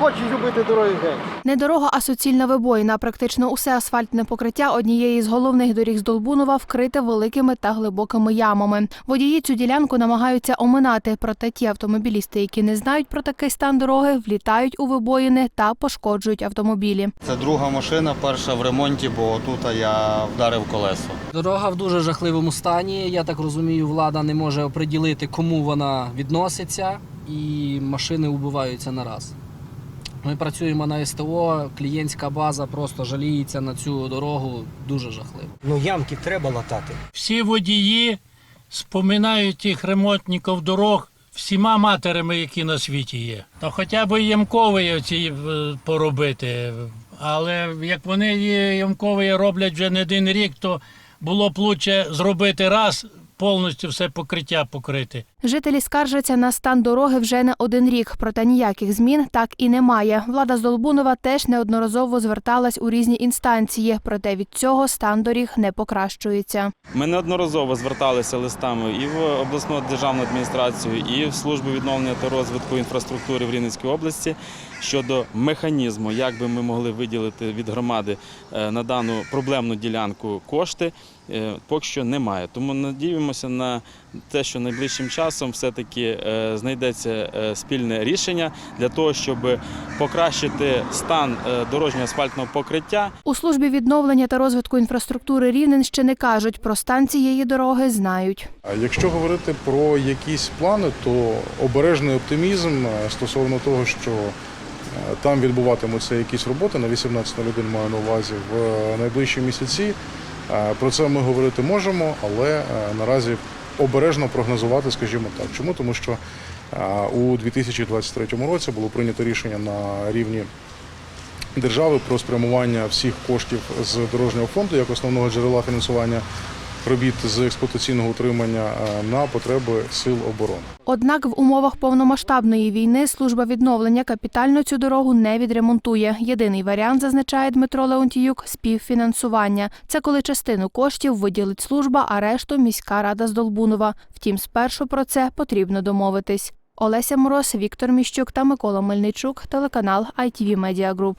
хочуть зробити дороги геть. Не дорога, а суцільна вибоїна. Практично усе асфальтне покриття однієї з головних доріг з Долбунова вкрите великими та глибокими ямами. Водії цю ділянку намагаються оминати, проте ті автомобілісти, які не знають про такий стан дороги, влітають у вибоїни та пошкоджують автомобілі. Це друга машина, перша в ремонті, бо тут я вдарив колесо. Дорога в дуже жахливому стані. Я так розумію, влада не може оприділити, кому вона відноситься, і машини убиваються на раз. Ми працюємо на СТО, клієнтська база просто жаліється на цю дорогу дуже жахливо. Ну ямки треба латати. Всі водії споминають тих ремонтників дорог всіма матерами, які на світі є. То хоча б ямкові оці е, поробити. Але як вони ямкові роблять вже не один рік, то було б лучше зробити раз, повністю все покриття покрити. Жителі скаржаться на стан дороги вже не один рік, проте ніяких змін так і немає. Влада з Долбунова теж неодноразово зверталась у різні інстанції, проте від цього стан доріг не покращується. Ми неодноразово зверталися листами і в обласну державну адміністрацію, і в службу відновлення та розвитку інфраструктури в Рівненській області щодо механізму, як би ми могли виділити від громади е, на дану проблемну ділянку кошти. е, Поки що немає. Тому надіємося на те, що найближчим часом все-таки е, знайдеться е, спільне рішення для того, щоб покращити стан е, дорожнього асфальтного покриття У службі відновлення та розвитку інфраструктури Рівненщини кажуть, про стан цієї дороги знають. А Якщо говорити про якісь плани, то обережний оптимізм стосовно того, що там відбуватимуться якісь роботи на 18 людин маю на увазі в найближчі місяці. Про це ми говорити можемо, але наразі обережно прогнозувати, скажімо так. Чому? Тому що у 2023 році було прийнято рішення на рівні держави про спрямування всіх коштів з дорожнього фонду як основного джерела фінансування робіт з експлуатаційного утримання е, на потреби сил оборони. Однак в умовах повномасштабної війни служба відновлення капітально цю дорогу не відремонтує. Єдиний варіант, зазначає Дмитро Леонтіюк, співфінансування. Це коли частину коштів виділить служба, а решту міська рада з Долбунова. Втім, спершу про це потрібно домовитись. Олеся Мороз, Віктор Міщук та Микола Мельничук, телеканал ITV Media Group.